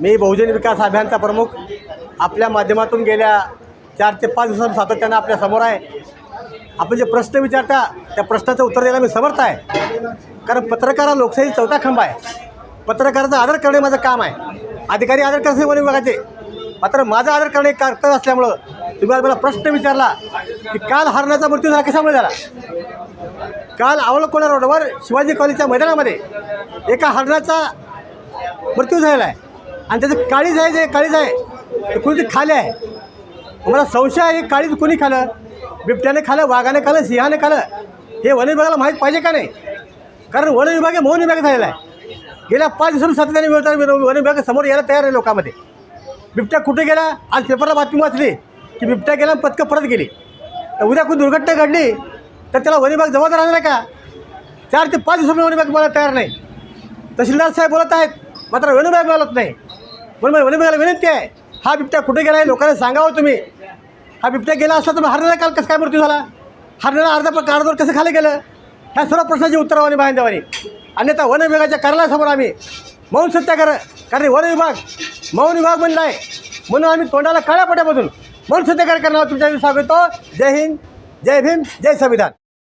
मी बहुजन विकास अभियानचा प्रमुख. आपल्या माध्यमातून गेल्या चार ते पाच दिवसात सातत्यानं आपल्यासमोर आहे. आपण जे प्रश्न विचारता त्या प्रश्नाचं उत्तर द्यायला मी समर्थ आहे. कारण पत्रकार हा लोकशाही चौथा खंबा आहे. पत्रकाराचा आदर करणे माझं काम आहे. अधिकारी आदर करणे वन विभागाचे मात्र माझा आदर करणे कर्तव्य असल्यामुळं तुम्ही आज मला प्रश्न विचारला की काल हरणाचा मृत्यू झाला कशामुळे झाला? काल आवळकोणा रोडवर शिवाजी कॉलेजच्या मैदानामध्ये एका हरणाचा मृत्यू झालेला आहे. आणि त्याचं काळीज आहे जे काळीज आहे ते कुणीतरी खाले आहे. मला संशय आहे हे काळीज कोणी खालं? बिबट्याने खालं वाघाने खालं सिंहाने खालं? हे वन विभागाला माहीत पाहिजे का नाही? कारण वन विभाग हे मौन विभाग झालेला आहे. गेल्या पाच दिवसांनी सातत्याने मिळतात वन विभाग समोर यायला तयार आहे लोकांमध्ये. बिबट्या कुठे गेला? आज पेपरला बातमी वाचली की बिबट्या गेला पथकं परत गेली. तर उद्या कोणी दुर्घटना घडली तर त्याला वन विभाग जबाबदार राहणार का? चार ते पाच दिवसांनी वन विभाग मला तयार नाही. तहसीलदार साहेब बोलत आहेत मात्र वन बोलत नाही. म्हणून वन विभागाला विनंती आहे हा बिबट्या कुठे गेला आहे लोकांना सांगावं तुम्ही. हा बिबट्या गेला असला तर मग काल कसं काय मृत्यू झाला? हरणाला अर्धा पण अर्धवर कसं खाली गेलं? ह्या सर्व प्रश्नाची उत्तरं वाणी बाहेर अन्यथा वन विभागाच्या कार्यालयासमोर आम्ही मौन सत्याग्रह कारण वन विभाग मौन विभाग बनला आहे म्हणून आम्ही तोंडाला काळ्या पट्यामधून मौन सत्याग्रह करणार तुमच्या स्वागत जय हिंद जय भीम जय संविधान.